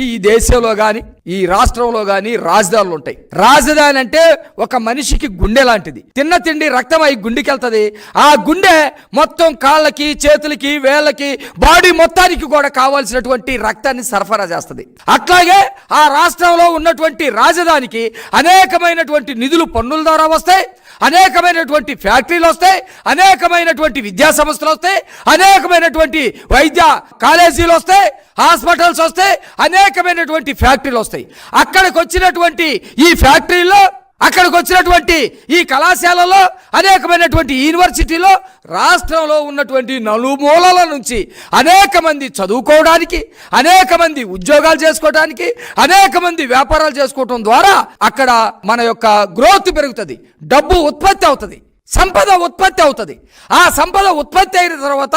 ఈ దేశంలో కానీ ఈ రాష్ట్రంలో కానీ రాజధానులు ఉంటాయి. రాజధాని అంటే ఒక మనిషికి గుండె లాంటిది. తిన్న తిండి రక్తం అయి గుండెకి వెళ్తుంది ఆ గుండె మొత్తం కాళ్ళకి చేతులకి వేళ్ళకి బాడీ మొత్తానికి కూడా కావాల్సినటువంటి రక్తాన్ని సరఫరా చేస్తుంది. అట్లాగే ఆ రాష్ట్రంలో ఉన్నటువంటి రాజధానికి అనేకమైనటువంటి నిధులు పన్నుల ద్వారా వస్తాయి. అనేకమైనటువంటి ఫ్యాక్టరీలు వస్తాయి. అనేకమైనటువంటి విద్యా సంస్థలు వస్తాయి. అనేకమైనటువంటి వైద్య కాలేజీలు వస్తాయి. హాస్పిటల్స్ వస్తాయి అనేకమైనటువంటి ఫ్యాక్టరీలు వస్తాయి. అక్కడికి వచ్చినటువంటి ఈ ఫ్యాక్టరీలో అక్కడికి వచ్చినటువంటి ఈ కళాశాలలో అనేకమైనటువంటి యూనివర్సిటీలో రాష్ట్రంలో ఉన్నటువంటి నలుమూలల నుంచి అనేక మంది చదువుకోవడానికి అనేక మంది ఉద్యోగాలు చేసుకోవడానికి అనేక మంది వ్యాపారాలు చేసుకోవడం ద్వారా అక్కడ మన యొక్క గ్రోత్ పెరుగుతుంది డబ్బు ఉత్పత్తి అవుతుంది. సంపద ఉత్పత్తి అవుతుంది. ఆ సంపద ఉత్పత్తి అయిన తర్వాత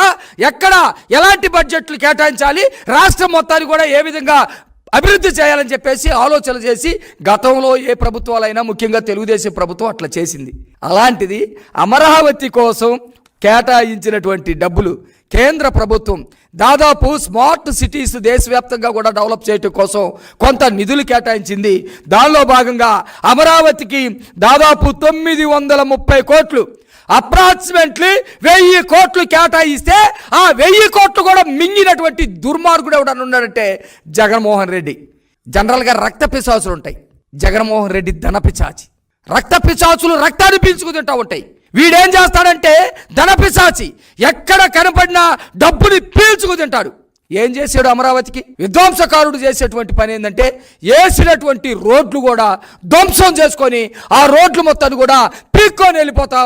ఎక్కడ ఎలాంటి బడ్జెట్లు కేటాయించాలి రాష్ట్రం మొత్తాన్ని కూడా ఏ విధంగా అభివృద్ధి చేయాలని చెప్పేసి ఆలోచన చేసి గతంలో ఏ ప్రభుత్వాలైనా ముఖ్యంగా తెలుగుదేశం ప్రభుత్వం అట్లా చేసింది. అలాంటిది అమరావతి కోసం కేటాయించినటువంటి డబ్బులు కేంద్ర ప్రభుత్వం దాదాపు స్మార్ట్ సిటీస్ దేశవ్యాప్తంగా కూడా డెవలప్ చేయటం కోసం కొంత నిధులు కేటాయించింది. దానిలో భాగంగా అమరావతికి దాదాపు తొమ్మిది వందల ముప్పై కోట్లు అప్రాక్సిమేట్లీ వెయ్యి కోట్లు కేటాయిస్తే ఆ వెయ్యి కోట్లు కూడా మింగినటువంటి దుర్మార్గుడు ఎవడని ఉన్నాడంటే జగన్మోహన్ రెడ్డి. జనరల్గా రక్త పిశాచులు ఉంటాయి. జగన్మోహన్ రెడ్డి ధన పిశాచి. రక్త పిశాచులు రక్తాన్ని పీల్చుకు ఉంటాయి. వీడేం చేస్తాడంటే ధనపిశాచి ఎక్కడ కనపడినా డబ్బుని పీల్చుకు తింటాడు. ఏం చేశాడు అమరావతికి? విధ్వంసకారుడు చేసేటువంటి పని ఏంటంటే వేసినటువంటి రోడ్లు కూడా ధ్వంసం చేసుకొని ఆ రోడ్లు మొత్తాన్ని కూడా పీక్కొని వెళ్ళిపోతా.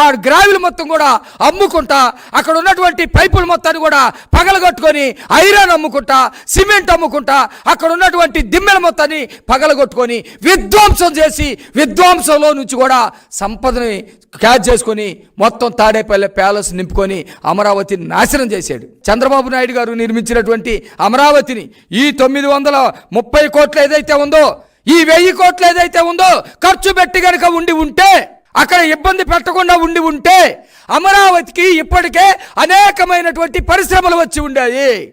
ఆ గ్రావిల్ మొత్తం కూడా అమ్ముకుంటా. అక్కడ ఉన్నటువంటి పైపుల మొత్తాన్ని కూడా పగలగొట్టుకొని ఐరన్ అమ్ముకుంటా సిమెంట్ అమ్ముకుంటా. అక్కడ ఉన్నటువంటి దిమ్మెల మొత్తాన్ని పగలగొట్టుకొని విధ్వంసం చేసి విధ్వంసంలో నుంచి కూడా సంపదని క్యాచ్ చేసుకొని మొత్తం తాడేపల్లి ప్యాలెస్ నింపుకొని అమరావతి నాశనం చేశాడు. చంద్రబాబు నాయుడు గారు నిర్మించినటువంటి అమరావతిని ఈ తొమ్మిది వందల ముప్పై కోట్లు ఏదైతే ఉందో ఈ వెయ్యి కోట్లు ఏదైతే ఉందో ఖర్చు పెట్టి కనుక ఉండి ఉంటే అక్కడ ఇబ్బంది పెట్టకుండా ఉండి ఉంటే అమరావతికి ఇప్పటికే అనేకమైనటువంటి పరిశ్రమలు వచ్చి ఉండేవి.